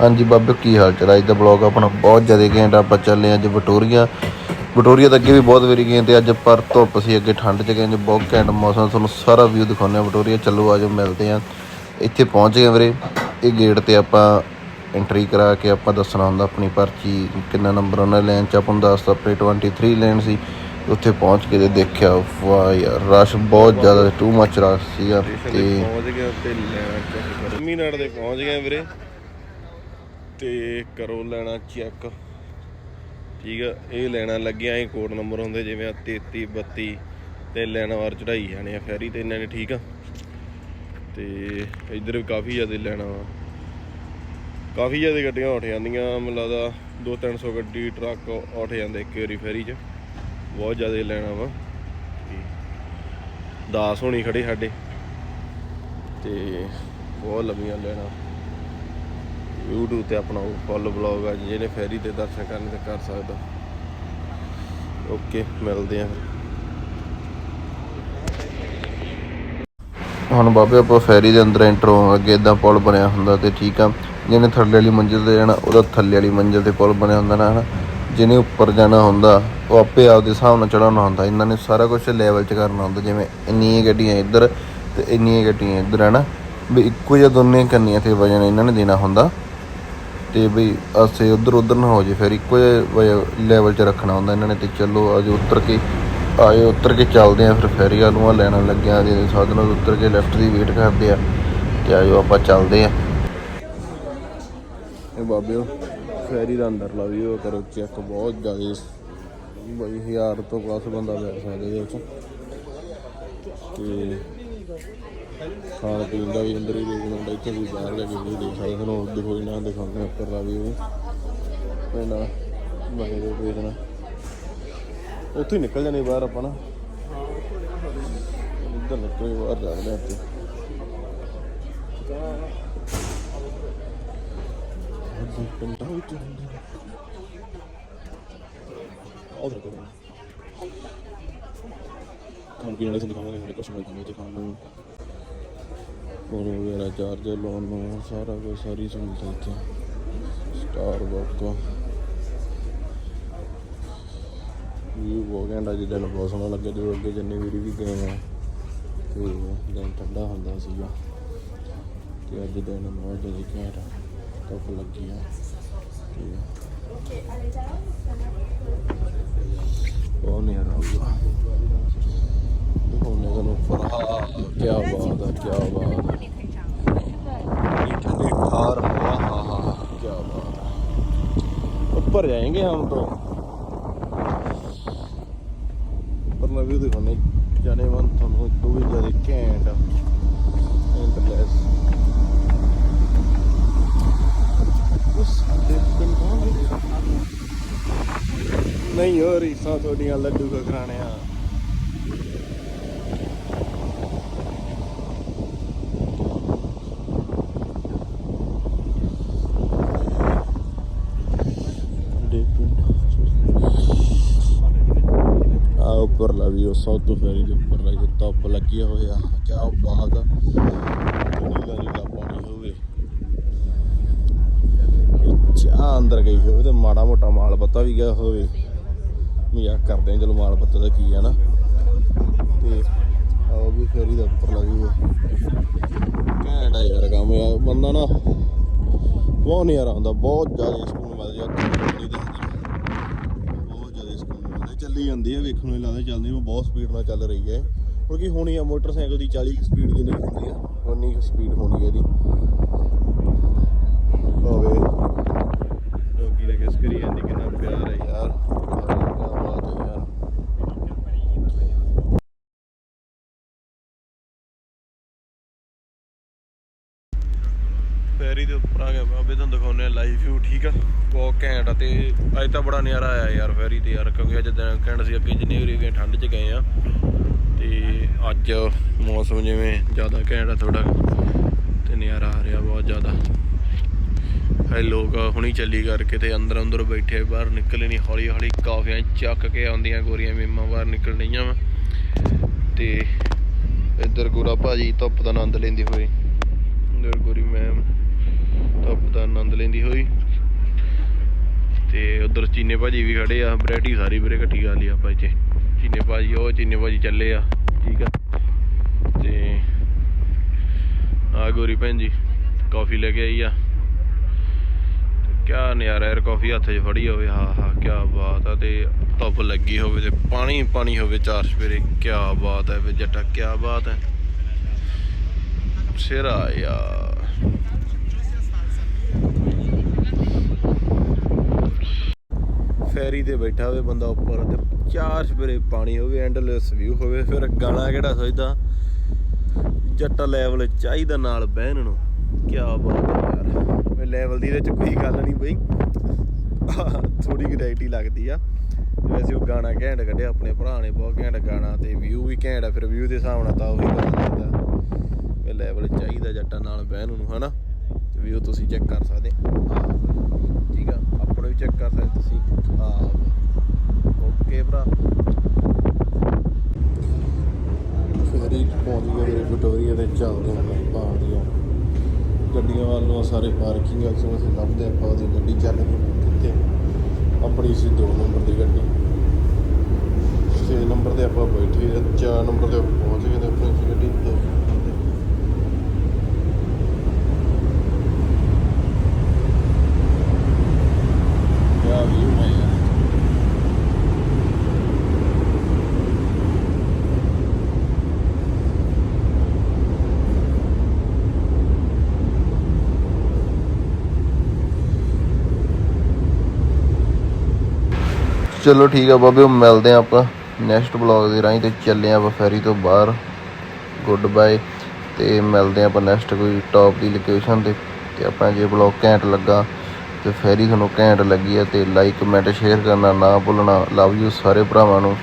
ਹਾਂਜੀ ਬਾਬੇ, ਕੀ ਹਾਲ ਚਾਲ ਹੈ? ਅੱਜ ਦਾ ਬਲੌਗ ਆਪਣਾ ਬਹੁਤ ਜ਼ਿਆਦਾ ਘੈਂਟ ਆਪਾਂ ਚੱਲੇ ਅੱਜ ਵਟੋਰੀਆ ਵਟੋਰੀਆ ਤਾਂ ਅੱਗੇ ਵੀ ਬਹੁਤ ਵਾਰੀ ਗਏ ਤੇ ਅੱਜ ਪਰ ਧੁੱਪ ਸੀ, ਅੱਗੇ ਠੰਡ ਚ ਗਏ ਅੱਜ ਬਹੁਤ ਘੈਂਟ ਮੌਸਮ ਤੁਹਾਨੂੰ ਸਾਰਾ ਵਿਊ ਦਿਖਾਉਂਦੇ ਆ ਵਟੋਰੀਆ ਚੱਲੋ ਆਜੋ ਮਿਲਦੇ ਆ ਇੱਥੇ ਪਹੁੰਚ ਗਏ ਵੀਰੇ। ਇਹ ਗੇਟ ਤੇ ਆਪਾਂ ਐਂਟਰੀ ਕਰਾ ਕੇ ਆਪਾਂ ਦੱਸਣਾ ਹੁੰਦਾ ਆਪਣੀ ਪਰਚੀ, ਕਿੰਨਾ ਨੰਬਰ ਉਹਨਾਂ ਲੈਣ ਚ। ਆਪਾਂ ਨੂੰ ਦੱਸਤਾ ਆਪਣੀ 23 ਲੈਣ ਸੀ। ਉੱਥੇ ਪਹੁੰਚ ਕੇ ਤੇ ਦੇਖਿਆ, ਵਾਹ ਯਾਰ, ਰਸ਼ ਬਹੁਤ ਜ਼ਿਆਦਾ ਟੂ ਮੱਚ ਰਸ਼ ਸੀਗਾ ਤੇ ਪਹੁੰਚ ਗਏ ਤੇ ਲੈਣਾ ਚੈੱਕ ਦੇ ਪਹੁੰਚ ਗਏ ਵੀਰੇ। ਤੇ ਕਰੋ ਲੈਣਾ ਚੈੱਕ। ਠੀਕ ਆ, ਇਹ ਲੈਣਾ ਲੱਗਿਆ ਇਹ ਕੋਡ ਨੰਬਰ ਹੁੰਦੇ ਜਿਵੇਂ ਆ 33 32 ਤੇ ਲੈਣਾ ਵਾਰ ਚੜਾਈ ਜਾਣੇ ਆ ਫੈਰੀ ਤੇ ਇਹਨਾਂ ਨੇ, ਠੀਕ ਆ। ਤੇ ਇੱਧਰ ਵੀ ਕਾਫੀ ਜ਼ਿਆਦਾ ਲੈਣਾ ਵਾ। ਕਾਫੀ ਜ਼ਿਆਦਾ ਗੱਡੀਆਂ ਉੱਠ ਜਾਂਦੀਆਂ, ਮੈਨੂੰ ਲੱਗਦਾ 2-300 ਗੱਡੀ, ਟਰੱਕ ਉੱਠ ਜਾਂਦੇ ਇੱਕ ਵਾਰੀ ਫੈਰੀ 'ਚ। ਬਹੁਤ ਜ਼ਿਆਦਾ ਲੈਣਾ ਵਾ। ਦਾਸ ਹੋਣੀ ਖੜੇ ਸਾਡੇ। ਤੇ ਬਹੁਤ ਲੰਮੀਆਂ ਲੈਣਾ। YouTube ਤੇ ਆਪਣਾ ਫੁੱਲ ਬਲੌਗ ਆ, ਜਿਹਨੇ ਫੈਰੀ ਤੇ ਦਰਸ਼ਨ ਕਰਨੇ ਤੇ ਕਰ ਸਕਦਾ। ਓਕੇ ਮਿਲਦੇ ਆ ਹੁਣ ਬਾਬੇ, ਆਪਾਂ ਫੈਰੀ ਦੇ ਅੰਦਰ ਐਂਟਰ ਹੋਣ ਅੱਗੇ ਇਦਾਂ ਪੁਲ ਬਣਿਆ ਹੁੰਦਾ ਤੇ ਠੀਕ ਆ। ਜਿਹਨੇ ਥੱਲੇ ਵਾਲੀ ਮੰਜ਼ਿਲ ਤੇ ਜਾਣਾ, ਉਹਦਾ ਥੱਲੇ ਵਾਲੀ ਮੰਜ਼ਿਲ ਤੇ ਪੁਲ ਬਣਿਆ ਹੁੰਦਾ ਨਾ, ਹਨਾ। ਜਿਹਨੇ ਉੱਪਰ ਜਾਣਾ ਹੁੰਦਾ, ਉਹ ਆਪੇ ਆਪਦੇ ਹਿਸਾਬ ਨਾਲ ਚੜਾਉਣਾ ਹੁੰਦਾ। ਇਹਨਾਂ ਨੇ ਸਾਰਾ ਕੁਝ ਲੈਵਲ 'ਚ ਕਰਨਾ ਹੁੰਦਾ, ਜਿਵੇਂ ਇੰਨੀਆਂ ਗੱਡੀਆਂ ਇੱਧਰ ਤੇ ਇੰਨੀਆਂ ਗੱਡੀਆਂ ਇੱਧਰ, ਹਨਾ। ਵੀ ਇੱਕੋ ਜਿਹਾ ਦੋਨੇ ਕੰਨੀਆਂ ਤੇ ਵਜਨ ਇਹਨਾਂ ਨੇ ਦੇਣਾ ਹੁੰਦਾ। ਤੇ ਬਈ ਆਸੇ ਉਧਰ ਉਧਰ ਨਾ ਹੋ ਜੇ ਫਿਰ ਇੱਕੋ ਜਿਹੇ ਲੈਵਲ 'ਚ ਰੱਖਣਾ ਹੁੰਦਾ ਇਹਨਾਂ ਨੇ ਤੇ ਚਲੋ ਅੱਜ ਉੱਤਰ ਕੇ, ਆਏ ਉੱਤਰ ਕੇ ਚੱਲਦੇ ਆ ਫਿਰ ਫੈਰੀ ਵਾਲ ਨੂੰ ਆ ਲੈਣਾ ਲੱਗਿਆ ਦੇ ਸਾਧਨਾਂ ਤੋਂ ਉੱਤਰ ਕੇ ਲੈਫਟ ਦੀ ਵੇਟ ਕਰਦੇ ਆ ਤੇ ਆਜੋ ਆਪਾਂ ਚੱਲਦੇ ਆ ਇਹ ਬਾਬਿਓ ਫੈਰੀ ਦਾ ਅੰਦਰ ਲਾ ਵੀ ਕਰੋ ਚੈੱਕ ਬਹੁਤ ਜ਼ਿਆਦਾ। ਬਈ ਹਜ਼ਾਰ ਤੋਂ ਪਲੱਸ ਬੰਦਾ ਬੈਠ ਸਕਦਾ ਇਹਦੇ ਵਿੱਚ। ਤੇ ਖਾਣ ਪੀਣ ਦਾ ਵੀ ਅੰਦਰ ਹੀ ਦੇਖਣਾ ਹੁੰਦਾ ਇੱਥੇ ਵੀ ਬਾਹਰ ਲੈ ਕੇ ਵੀ ਦੇਖ ਸਕਦੇ। ਤੁਹਾਨੂੰ ਦੇਖੋ ਹੀ ਦਿਖਾਉਂਦੇ ਉੱਪਰ ਦਾ ਵੀ ਉਹ ਪੈਣਾ ਬਣੇ ਦੇ ਦੇਖਣਾ ਉੱਥੇ ਹੀ ਨਿਕਲ ਜਾਣੇ ਬਾਹਰ ਆਪਾਂ ਨਾ। ਇੱਧਰ ਨਿਕਲ ਬਾਹਰ ਜਾਂਦੇ ਆ ਇੱਥੇ ਪਿੰਡਾਂ ਵਿੱਚ ਹੁੰਦੇ ਨੇ। ਖਾਣ ਪੀਣ ਵਾਲੇ ਤੁਹਾਨੂੰ ਦਿਖਾਵਾਂਗੇ ਸਾਡੇ ਕੁਛ ਮਿਲ ਜਾਂਦੇ ਖਾਣ ਨੂੰ। ਹੋਰ ਵਗੈਰਾ ਚਾਰਜਰ ਲਾਉਣ ਨੂੰ, ਸਾਰਾ ਕੁਝ ਸਾਰੀ ਸਹੂਲਤ ਇੱਥੇ। ਸਟਾਰ ਬਕ ਵੀ ਬਹੁਤ ਘੰਟਾ ਜਿੱਦਾਂ ਬਹੁਤ ਸੋਹਣਾ ਲੱਗਿਆ, ਜਦੋਂ ਅੱਗੇ ਜਿੰਨੇ ਵੀਰੀ ਵੀ ਗਏ ਆ, ਤੇ ਦਿਨ ਠੰਡਾ ਹੁੰਦਾ ਸੀਗਾ। ਤੇ ਅੱਜ ਦਿਨ ਬਹੁਤ ਜ਼ਿਆਦਾ ਘੈਂਟ ਧੁੱਪ ਲੱਗੀ ਆ। ਤੇ ਬਹੁਤ ਨਜ਼ਾਰਾ ਆਊਗਾ। ਦਿਖਾਉਣੇ ਤੁਹਾਨੂੰ ਉੱਪਰ। ਕੀ ਬਾਤ ਹੈ ਕੀ ਬਾਤ ਹੈ ਇਹ ਠੰਡੇ ਖਾਰ ਹਵਾ ਹਾਂ ਹਾਂ ਕੀ ਬਾਤ ऊपर जाएंगे हम तो ਪਰਲਾ ਵੀ ਦਿਖਾਉਣੇ ਜਾਣੇ ਮਨ ਤੁਹਾਨੂੰ ਦੋ ਵੀ ਜ਼ਿਆਦਾ ਕੈਂਟ ਐਂਡਲੈਸ ਉਸ ਦੇ ਪਿੰਡ ਨਹੀਂ ਹੋ ਰਹੀ ਸਾਂ ਤੁਹਾਡੀਆਂ ਲੱਡੂ ਕਰਾਣੇ ਆ ਉੱਪਰ ਲਾ ਵੀ ਦੇ ਉੱਪਰ ਲਾ ਜਿੱਤਾ ਲੱਗਿਆ ਹੋਇਆ ਕਿਆ ਬਾਤ ਆ ਨੀਲਾ ਨੀਲਾ ਪਾਣੀ ਹੋਵੇ ਚਾਹ ਅੰਦਰ ਗਈ ਹੋਵੇ ਤੇ ਮਾੜਾ ਮੋਟਾ ਮਾਲ ਪੱਤਾ ਵੀ ਗਿਆ ਹੋਵੇ। ਮਜ਼ਾਕ ਕਰਦੇ ਆ, ਚਲੋ ਮਾਲ ਪੱਤਾ ਦਾ ਕੀ ਆ ਨਾ। ਤੇ ਆਓ ਵੀ ਫੇਰੀ ਦਾ ਉੱਪਰ ਲੱਗੀ ਹੋਈ ਘੈਂਟ ਆ ਯਾਰ ਕੰਮ ਆ, ਬੰਦਾ ਨਾ ਬਹੁਤ ਨਜ਼ਾਰਾ ਆਉਂਦਾ ਬਹੁਤ ਜ਼ਿਆਦਾ ਸਕੂਨ ਮਿਲਦਾ ਜਾਂ ਕੰਪਨੀ ਦੇ ਬਹੁਤ ਜ਼ਿਆਦਾ ਸਕੂਨ ਮਿਲਦਾ ਚੱਲੀ ਜਾਂਦੀ ਹੈ, ਵੇਖਣ ਨੂੰ ਲੱਗਦਾ ਚੱਲਦੀ, ਉਹ ਬਹੁਤ ਸਪੀਡ ਨਾਲ ਚੱਲ ਰਹੀ ਹੈ। ਕਿਉਂਕਿ ਹੋਣੀ ਆ, ਮੋਟਰਸਾਈਕਲ ਦੀ 40 ਸਪੀਡ ਦੀ ਹੁੰਦੀ ਆ ਉਨੀ ਸਪੀਡ ਹੋਣੀ ਹੈ ਇਹਦੀ ਹੋਵੇ ਲੋਕੀ ਨੇ ਕਿਸ ਕਰੀ ਜਾਂਦੀ ਕਿੰਨਾ ਪਿਆਰ ਹੈ ਯਾਰ ਕਿਆ ਬਾਤ ਹੈ ਯਾਰ ਫੈਰੀ ਦੇ ਉੱਪਰ ਆ ਗਿਆ ਬਾਬੇ ਤੁਹਾਨੂੰ ਦਿਖਾਉਂਦੇ ਆ ਲਾਈਵ ਵਿਊ ਠੀਕ ਆ? ਬਹੁਤ ਘੈਂਟ ਆ ਤੇ ਅੱਜ ਤਾਂ ਬੜਾ ਨਜ਼ਾਰਾ ਆਇਆ ਯਾਰ ਫੈਰੀ ਤੇ ਯਾਰ, ਕਿਉਂਕਿ ਅੱਜ ਦਿਨ ਘੈਂਟ ਸੀ ਅੱਗੇ ਜਿੰਨੇ ਵੀ ਗਏ ਠੰਡ 'ਚ ਗਏ ਆ ਤੇ ਅੱਜ ਮੌਸਮ ਜਿਵੇਂ ਜ਼ਿਆਦਾ ਘੈਂਟ ਆ ਥੋੜਾ ਤੇ ਨਜ਼ਾਰਾ ਆ ਰਿਹਾ ਬਹੁਤ ਜ਼ਿਆਦਾ। ਹੈ ਲੋਕ ਹੁਣੀ ਚੱਲੀ ਕਰਕੇ ਤੇ ਅੰਦਰ ਅੰਦਰ ਬੈਠੇ ਬਾਹਰ ਨਿਕਲੇ ਨਹੀਂ ਹੌਲੀ ਹੌਲੀ ਕਾਫੀਆਂ ਚੱਕ ਕੇ ਆਉਂਦੀਆਂ, ਗੋਰੀਆਂ ਮੀਮਾਂ ਬਾਹਰ ਨਿਕਲ ਰਹੀਆਂ ਵਾ। ਤੇ ਇੱਧਰ ਗੋਰਾ ਭਾਜੀ ਧੁੱਪ ਦਾ ਆਨੰਦ ਲੈਂਦੇ ਹੋਏ, ਇੱਧਰ ਗੋਰੀ ਮੈਮ ਧੁੱਪ ਦਾ ਆਨੰਦ ਲੈਂਦੀ ਹੋਈ। ਤੇ ਉਧਰ ਚੀਨੇ ਭਾਜੀ ਵੀ ਖੜੇ ਆ, ਵੈਰਾਈਟੀ ਸਾਰੀ ਵੀਰੇ ਇਕੱਠੀ ਕਰ ਲਈ ਆਪਾਂ ਇੱਥੇ। ਚੀਨੇ ਭਾਜੀ, ਉਹ ਚੀਨੇ ਭਾਜੀ ਚੱਲੇ ਆ, ਠੀਕ ਆ। ਤੇ ਆ ਗੋਰੀ ਭੈਣ ਜੀ, ਕਾਫੀ ਲੈ ਕੇ ਆਈ ਆ। ਕਿਆ ਨਜ਼ਾਰਾ ਯਾਰ, ਕਾਫੀ ਹੱਥ 'ਚ ਫੜੀ ਹੋਵੇ, ਹਾਂ ਹਾਂ, ਕਿਆ ਬਾਤ ਆ, ਤੇ ਧੁੱਪ ਲੱਗੀ ਹੋਵੇ ਤੇ ਪਾਣੀ ਪਾਣੀ ਹੋਵੇ ਚਾਰ ਸਵੇਰੇ, ਕਿਆ ਬਾਤ ਹੈ ਵੇ ਜੱਟਾ, ਕਿਆ ਬਾਤ ਹੈ ਸਿਰਾ ਯਾਰ। ਫੈਰੀ ਤੇ ਬੈਠਾ ਹੋਵੇ ਬੰਦਾ ਉੱਪਰ ਤੇ ਚਾਰ ਸਵੇਰੇ ਪਾਣੀ ਹੋਵੇ ਐਂਡਲੈਸ ਵਿਊ ਹੋਵੇ, ਫਿਰ ਗਾਣਾ ਕਿਹੜਾ ਸੋਚਦਾ? ਜੱਟਾ ਲੈਵਲ ਚਾਹੀਦਾ ਨਾਲ ਬਹਿਣ ਨੂੰ। ਕਿਆ ਬਾਤ ਹੈ ਯਾਰ। ਮੈਂ ਲੈਵਲ ਦੀ ਇਹਦੇ ਚ ਕੋਈ ਗੱਲ ਨਹੀਂ ਬਈ। ਥੋੜੀ ਗ੍ਰੈਵਿਟੀ ਲੱਗਦੀ ਆ। ਵੈਸੇ ਉਹ ਗਾਣਾ ਘੈਂਟ ਕੱਢਿਆ, ਆਪਣੇ ਭਰਾ ਨੇ ਬਹੁਤ ਘੈਂਟ ਗਾਣਾ ਤੇ ਵਿਊ ਵੀ ਘੈਂਟ ਆ, ਫਿਰ ਵਿਊ ਦੇ ਹਿਸਾਬ ਨਾਲ ਤਾਂ ਉਹੀ ਗੱਲ ਲੱਗਦਾ ਵੀ ਲੈਵਲ ਚਾਹੀਦਾ ਜੱਟਾਂ ਨਾਲ ਬਹਿਣ ਨੂੰ, ਹਨਾ? ਵਿਊ ਤੁਸੀਂ ਚੈੱਕ ਕਰ ਸਕਦੇ। ਆਹ ਠੀਕ ਆ ਆਪਣਾ ਵੀ ਚੈੱਕ ਕਰ ਸਕਦੇ ਤੁਸੀਂ ਆਹ ਓਕੇ ਭਰਾ ਫੇਰੀ ਪਹੁੰਚ ਗਏ ਵੀਰੇ ਵਿਕਟੋਰੀਆ ਹਾਂ ਆਪਾਂ ਦੀਆਂ ਗੱਡੀਆਂ ਵੱਲੋਂ ਸਾਰੇ ਪਾਰਕਿੰਗ ਆ ਅਸੀਂ ਲੱਭਦੇ ਆਪਾਂ ਉਹਦੀ ਗੱਡੀ ਚੱਲ ਗਈ ਕਿੱਥੇ? ਆਪਣੀ ਸੀ 2 ਨੰਬਰ ਦੀ ਗੱਡੀ। 6 ਨੰਬਰ ਤੇ ਆਪਾਂ ਬੈਠੇ ਆ 4 ਨੰਬਰ ਤੇ ਪਹੁੰਚ ਗਏ ਤੇ ਆਪਣੀ ਗੱਡੀ ਤੇ ਕਿਆ ਵੀਊ ਹੈ ਯਾਰ ਚਲੋ ਠੀਕ ਆ ਬਾਬੇ, ਮਿਲਦੇ ਆ ਆਪਾਂ ਨੈਕਸਟ ਬਲੌਗ ਦੇ ਰਾਹੀਂ ਤੇ ਚੱਲੇ ਆ ਆਪਾਂ ਫੈਰੀ ਤੋਂ ਬਾਹਰ। ਗੁੱਡ ਬਾਏ ਤੇ ਮਿਲਦੇ ਆ ਆਪਾਂ ਨੈਕਸਟ ਕੋਈ ਟੌਪ ਦੀ ਲੋਕੇਸ਼ਨ ਤੇ। ਤੇ ਆਪਣਾ ਜੇ ਬਲੌਗ ਘੈਂਟ ਲੱਗਾ, ਤੇ ਫੈਰੀ ਤੁਹਾਨੂੰ ਘੈਂਟ ਲੱਗੀ ਆ ਤੇ ਲਾਈਕ ਕਮੈਂਟ ਸ਼ੇਅਰ ਕਰਨਾ ਨਾ ਭੁੱਲਣਾ। ਲਵ ਯੂ ਸਾਰੇ ਭਰਾਵਾਂ ਨੂੰ।